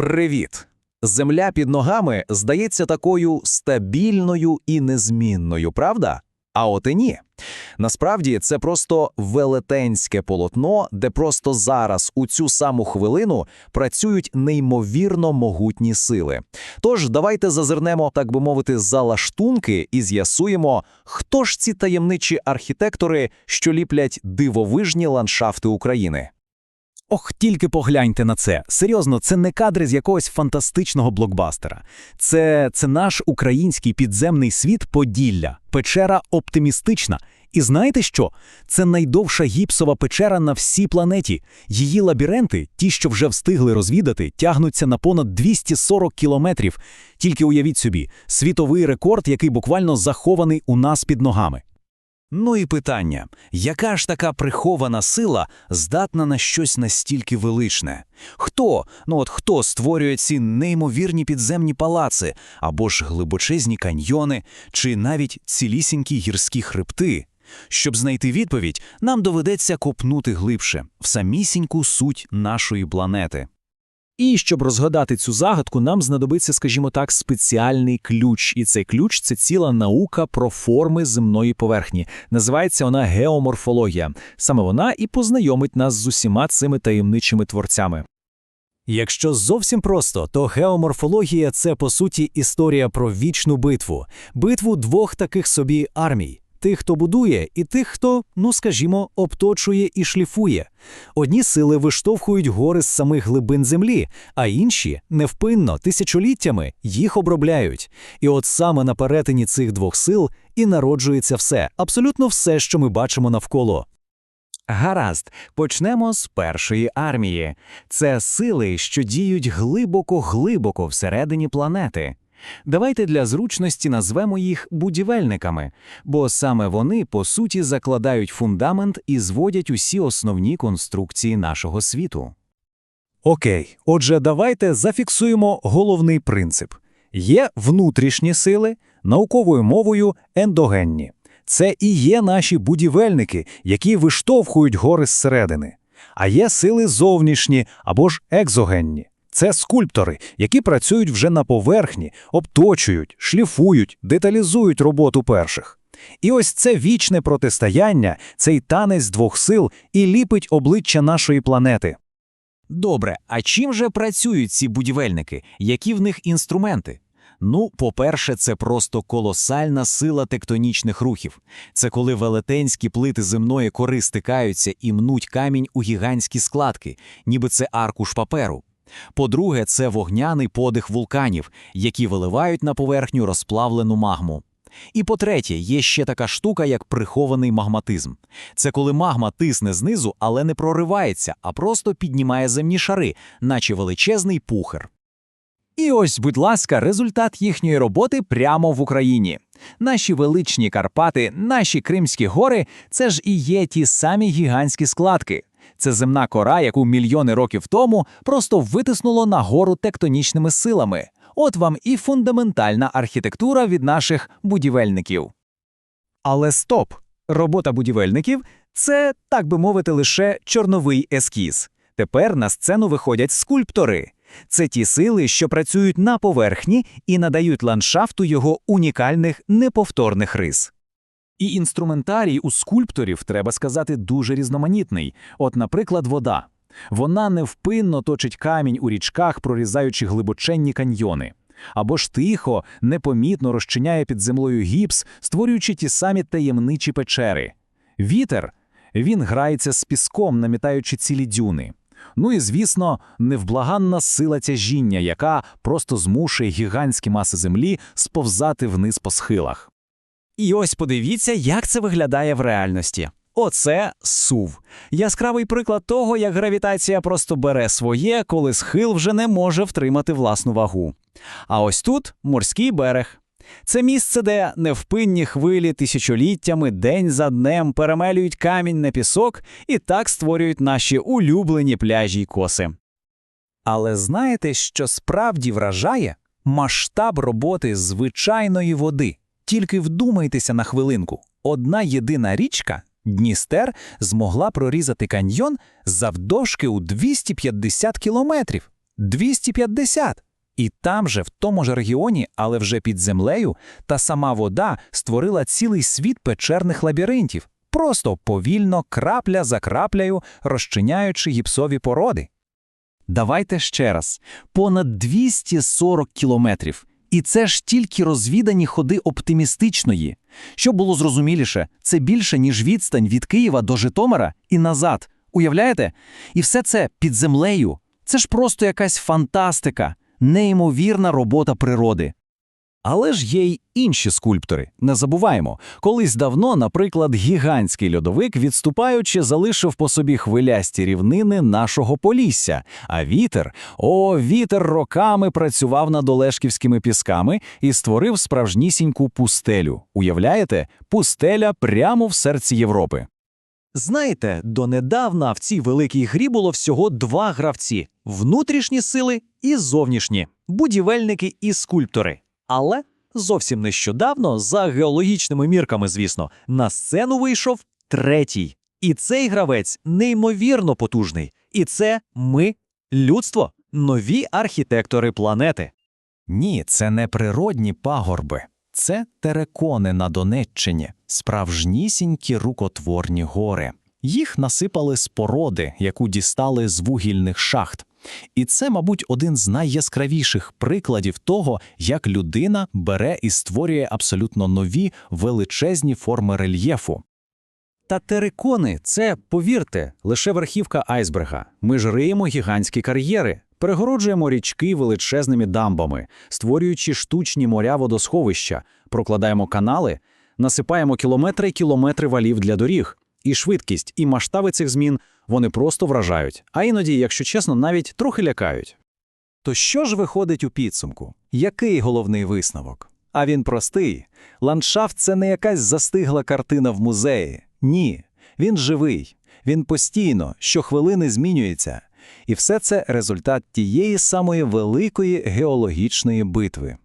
Привіт! Земля під ногами здається такою стабільною і незмінною, правда? А от і ні. Насправді це просто велетенське полотно, де просто зараз, у цю саму хвилину, працюють неймовірно могутні сили. Тож давайте зазирнемо, так би мовити, за лаштунки і з'ясуємо, хто ж ці таємничі архітектори, що ліплять дивовижні ландшафти України. Ох, тільки погляньте на це. Серйозно, це не кадри з якогось фантастичного блокбастера. Це, це наш український підземний світ Поділля, печера оптимістична. І знаєте що? Це найдовша гіпсова печера на всій планеті. Її лабіринти, ті, що вже встигли розвідати, тягнуться на понад 240 кілометрів. Тільки уявіть собі, світовий рекорд, який буквально захований у нас під ногами. Ну і питання, яка ж така прихована сила здатна на щось настільки величне? Хто, ну от хто створює ці неймовірні підземні палаци, або ж глибочезні каньйони, чи навіть цілісінькі гірські хребти? Щоб знайти відповідь, нам доведеться копнути глибше в самісіньку суть нашої планети. І щоб розгадати цю загадку, нам знадобиться, скажімо так, спеціальний ключ. І цей ключ це ціла наука про форми земної поверхні. Називається вона геоморфологія. Саме вона і познайомить нас з усіма цими таємничими творцями. Якщо зовсім просто, то геоморфологія це по суті історія про вічну битву, битву двох таких собі армій. Тих, хто будує, і тих, хто, ну скажімо, обточує і шліфує. Одні сили виштовхують гори з самих глибин землі, а інші невпинно тисячоліттями їх обробляють. І от саме на перетині цих двох сил і народжується все, абсолютно все, що ми бачимо навколо. Гаразд, почнемо з першої армії. Це сили, що діють глибоко-глибоко всередині планети. Давайте для зручності назвемо їх будівельниками, бо саме вони, по суті, закладають фундамент і зводять усі основні конструкції нашого світу. Окей, отже, давайте зафіксуємо головний принцип: є внутрішні сили, науковою мовою ендогенні. Це і є наші будівельники, які виштовхують гори зсередини. А є сили зовнішні або ж екзогенні. Це скульптори, які працюють вже на поверхні, обточують, шліфують, деталізують роботу перших. І ось це вічне протистояння, цей танець двох сил і ліпить обличчя нашої планети. Добре, а чим же працюють ці будівельники? Які в них інструменти? Ну, по-перше, це просто колосальна сила тектонічних рухів. Це коли велетенські плити земної кори стикаються і мнуть камінь у гігантські складки, ніби це аркуш паперу. По-друге, це вогняний подих вулканів, які виливають на поверхню розплавлену магму. І по-третє, є ще така штука, як прихований магматизм. Це коли магма тисне знизу, але не проривається, а просто піднімає земні шари, наче величезний пухер. І ось, будь ласка, результат їхньої роботи прямо в Україні. Наші величні Карпати, наші Кримські гори це ж і є ті самі гігантські складки. Це земна кора, яку мільйони років тому просто витиснуло нагору тектонічними силами. От вам і фундаментальна архітектура від наших будівельників. Але стоп! Робота будівельників це, так би мовити, лише чорновий ескіз. Тепер на сцену виходять скульптори. Це ті сили, що працюють на поверхні і надають ландшафту його унікальних неповторних рис. І інструментарій у скульпторів, треба сказати, дуже різноманітний. От, наприклад, вода. Вона невпинно точить камінь у річках, прорізаючи глибоченні каньйони. Або ж тихо, непомітно розчиняє під землею гіпс, створюючи ті самі таємничі печери. Вітер він грається з піском, намітаючи цілі дюни. Ну і, звісно, невблаганна сила тяжіння, яка просто змушує гігантські маси землі сповзати вниз по схилах. І ось подивіться, як це виглядає в реальності. Оце сув. Яскравий приклад того, як гравітація просто бере своє, коли схил вже не може втримати власну вагу. А ось тут морський берег. Це місце, де невпинні хвилі тисячоліттями день за днем перемелюють камінь на пісок і так створюють наші улюблені пляжі й коси. Але знаєте, що справді вражає масштаб роботи звичайної води. Тільки вдумайтеся на хвилинку. Одна єдина річка, Дністер, змогла прорізати каньйон завдовжки у 250 кілометрів. 250. І там же, в тому ж регіоні, але вже під землею, та сама вода створила цілий світ печерних лабіринтів, просто повільно, крапля за краплею, розчиняючи гіпсові породи. Давайте ще раз. Понад 240 кілометрів. І це ж тільки розвідані ходи оптимістичної. Щоб було зрозуміліше, це більше, ніж відстань від Києва до Житомира і назад. Уявляєте? І все це під землею. Це ж просто якась фантастика, неймовірна робота природи. Але ж є й інші скульптори. Не забуваємо, колись давно, наприклад, гігантський льодовик, відступаючи, залишив по собі хвилясті рівнини нашого Полісся. А вітер, о, вітер роками працював над Олешківськими пісками і створив справжнісіньку пустелю. Уявляєте? Пустеля прямо в серці Європи. Знаєте, донедавна в цій великій грі було всього два гравці: внутрішні сили і зовнішні, будівельники і скульптори. Але зовсім нещодавно, за геологічними мірками, звісно, на сцену вийшов третій. І цей гравець неймовірно потужний. І це ми, людство, нові архітектори планети. Ні, це не природні пагорби. Це терекони на Донеччині, справжнісінькі рукотворні гори. Їх насипали з породи, яку дістали з вугільних шахт. І це, мабуть, один з найяскравіших прикладів того, як людина бере і створює абсолютно нові величезні форми рельєфу. Та терикони – це, повірте, лише верхівка айсберга. Ми ж риємо гігантські кар'єри, перегороджуємо річки величезними дамбами, створюючи штучні моря водосховища, прокладаємо канали, насипаємо кілометри й кілометри валів для доріг. І швидкість, і масштаби цих змін вони просто вражають, а іноді, якщо чесно, навіть трохи лякають. То що ж виходить у підсумку? Який головний висновок? А він простий. Ландшафт це не якась застигла картина в музеї. Ні, він живий, він постійно, щохвилини змінюється. І все це результат тієї самої великої геологічної битви.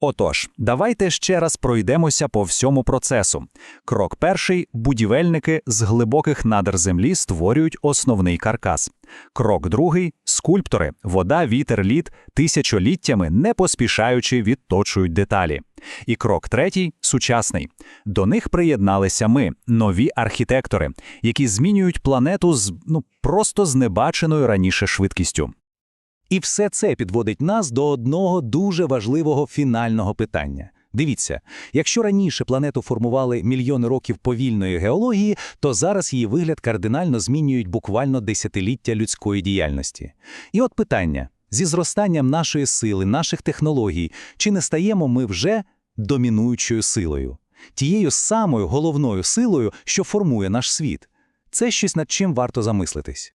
Отож, давайте ще раз пройдемося по всьому процесу. Крок перший – будівельники з глибоких надр землі створюють основний каркас. Крок другий – скульптори, вода, вітер, лід, тисячоліттями не поспішаючи відточують деталі. І крок третій – сучасний. До них приєдналися ми, нові архітектори, які змінюють планету з ну просто з небаченою раніше швидкістю. І все це підводить нас до одного дуже важливого фінального питання. Дивіться, якщо раніше планету формували мільйони років повільної геології, то зараз її вигляд кардинально змінюють буквально десятиліття людської діяльності. І от питання: зі зростанням нашої сили, наших технологій, чи не стаємо ми вже домінуючою силою? Тією самою головною силою, що формує наш світ? Це щось над чим варто замислитись.